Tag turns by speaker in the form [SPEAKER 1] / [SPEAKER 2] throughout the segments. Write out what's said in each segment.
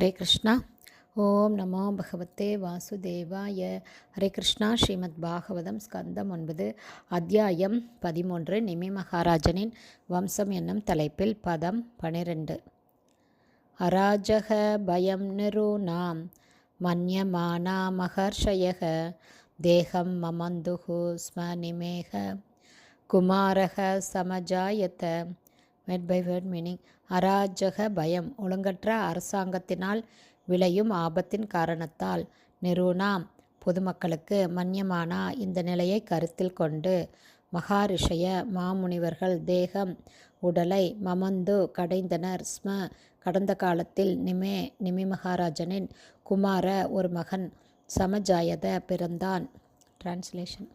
[SPEAKER 1] ஹரே கிருஷ்ணா. ஓம் நமோ பகவத்தே வாசுதேவாய. ஹரே கிருஷ்ணா ஸ்ரீமத் பாகவதம் ஸ்கந்தம் ஒன்பது அத்தியாயம் பதிமூன்று நிமி மகாராஜனின் வம்சம் என்னும் தலைப்பில் பதம் பனிரெண்டு. அராஜக பயம் நிருணாம் மன்யமானா மகர்ஷயக தேகம் மமந்துகு ஸ்ம நிமேக குமாரக சமஜாயத்த வெட் பை வேர்ட் மீனிங் அராஜக பயம் ஒழுங்கற்ற அரசாங்கத்தினால் விளையும் ஆபத்தின் காரணத்தால். நிருணாம் பொதுமக்களுக்கு மன்யமானா இந்த நிலையை கருத்தில் கொண்டு மகாரிஷய மாமுனிவர்கள் தேகம் உடலை மமந்து கடைந்தனர். ஸ்ம கடந்த காலத்தில் நிமே நிமி மகாராஜனின் குமார ஒரு மகன் சமஜாயத பிறந்தான். டிரான்ஸ்லேஷன்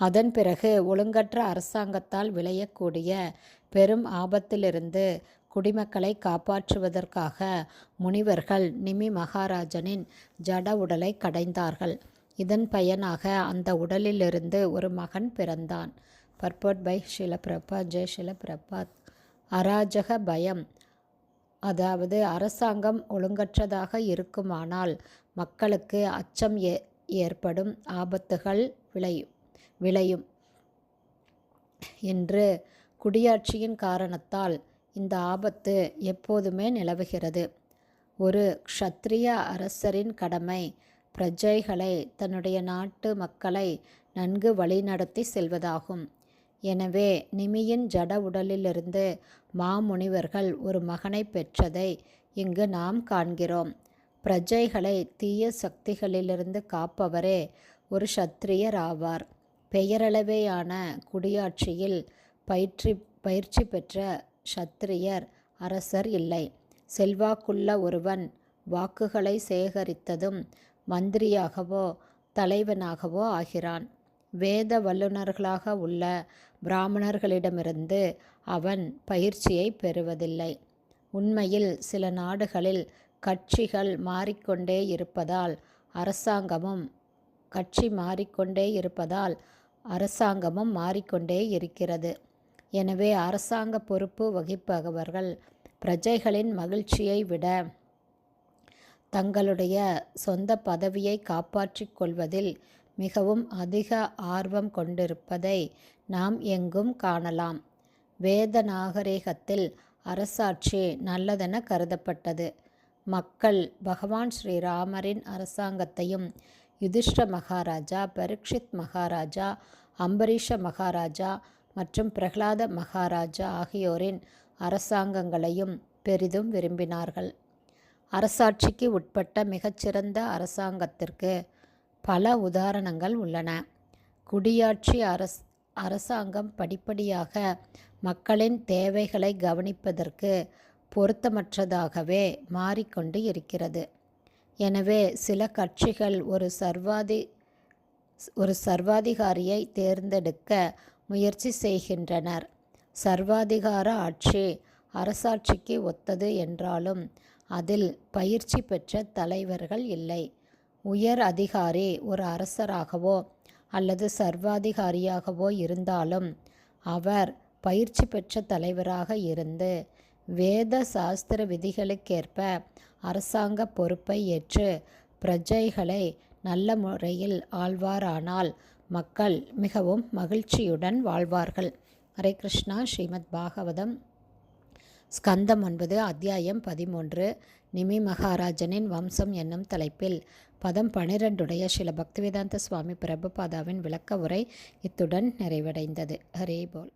[SPEAKER 1] அதன் பிறகு ஒழுங்கற்ற அரசாங்கத்தால் விளையக்கூடிய பெரும் ஆபத்திலிருந்து குடிமக்களை காப்பாற்றுவதற்காக முனிவர்கள் நிமி மகாராஜனின் ஜட உடலை கடைந்தார்கள். இதன் பயனாக அந்த உடலிலிருந்து ஒரு மகன் பிறந்தான். Purport by Srila Prabhupada. Jai ஷிலபிரபாத் அராஜக பயம். அதாவது அரசாங்கம் ஒழுங்கற்றதாக இருக்குமானால் மக்களுக்கு அச்சம் ஏ ஏற்படும். ஆபத்துகள் விளையும் விளையும். என்று குடியாட்சியின் காரணத்தால் இந்த ஆபத்து எப்போதுமே நிலவுகிறது. ஒரு க்ஷத்ரிய அரசரின் கடமை பிரஜைகளை தன்னுடைய நாட்டு மக்களை நன்கு வழிநடத்தி செல்வதாகும். எனவே நிமியின் ஜட உடலிலிருந்து மாமுனிவர்கள் ஒரு மகனை பெற்றதை இங்கு நாம் காண்கிறோம். பிரஜைகளை தீய சக்திகளிலிருந்து காப்பவரே ஒரு சத்திரியர் ஆவார். பெயரளவேயான குடியாட்சியில் பயிற்சி பயிற்சி பெற்ற சத்திரியர் அரசர் இல்லை. செல்வாக்குள்ள ஒருவன் வாக்குகளை சேகரித்ததும் மந்திரியாகவோ தலைவனாகவோ ஆகிறான். வேத வல்லுநர்களாக உள்ள பிராமணர்களிடமிருந்து அவன் பயிற்சியை பெறுவதில்லை. உண்மையில் சில நாடுகளில் கட்சிகள் மாறிக்கொண்டே இருப்பதால் அரசாங்கமும் கட்சி மாறிக்கொண்டே இருப்பதால் அரசாங்கமும் மாறிக்கொண்டே இருக்கிறது. எனவே அரசாங்க பொறுப்பு வகிப்பவர்கள் பிரஜைகளின் மகிழ்ச்சியை விட தங்களுடைய சொந்த பதவியை காப்பாற்றிக் கொள்வதில் மிகவும் அதிக ஆர்வம் கொண்டிருப்பதை நாம் எங்கும் காணலாம். வேத நாகரிகத்தில் அரசாட்சி நல்லதென கருதப்பட்டது. மக்கள் பகவான் ஸ்ரீராமரின் அரசாங்கத்தையும் யுதிஷ்ட மகாராஜா பரீட்சித் மகாராஜா அம்பரீஷ மகாராஜா மற்றும் பிரகலாத மகாராஜா ஆகியோரின் அரசாங்கங்களையும் பெரிதும் விரும்பினார்கள். அரசாட்சிக்கு உட்பட்ட மிகச்சிறந்த அரசாங்கத்திற்கு பல உதாரணங்கள் உள்ளன. குடியாட்சி அரஸ் அரசாங்கம் படிப்படியாக மக்களின் தேவைகளை கவனிப்பதற்கு பொருத்தமற்றதாகவே மாறிக்கொண்டு இருக்கிறது. எனவே சில கட்சிகள் ஒரு சர்வாதி ஒரு சர்வாதிகாரியை தேர்ந்தெடுக்க முயற்சி செய்கின்றனர். சர்வாதிகார ஆட்சி அரசாட்சிக்கு ஒத்தது என்றாலும் அதில் பயிற்சி பெற்ற தலைவர்கள் இல்லை. உயர் அதிகாரி ஒரு அரசராகவோ அல்லது சர்வாதிகாரியாகவோ இருந்தாலும் அவர் பயிற்சி பெற்ற தலைவராக இருந்து வேத சாஸ்திர விதிகளுக்கேற்ப அரசாங்க பொறுப்பை ஏற்று பிரஜைகளை நல்ல முறையில் ஆழ்வாரானால் மக்கள் மிகவும் மகிழ்ச்சியுடன் வாழ்வார்கள். ஹரே கிருஷ்ணா. ஸ்ரீமத் பாகவதம். ஸ்கந்தம் ஒன்பது அத்தியாயம் பதிமூன்று. நிமி மகாராஜனின் வம்சம் என்னும் தலைப்பில் பதம் பனிரெண்டுடைய சில பக்திவேதாந்த சுவாமி பிரபுபாதாவின் விளக்க உரை இத்துடன் நிறைவடைந்தது. ஹரே போல்.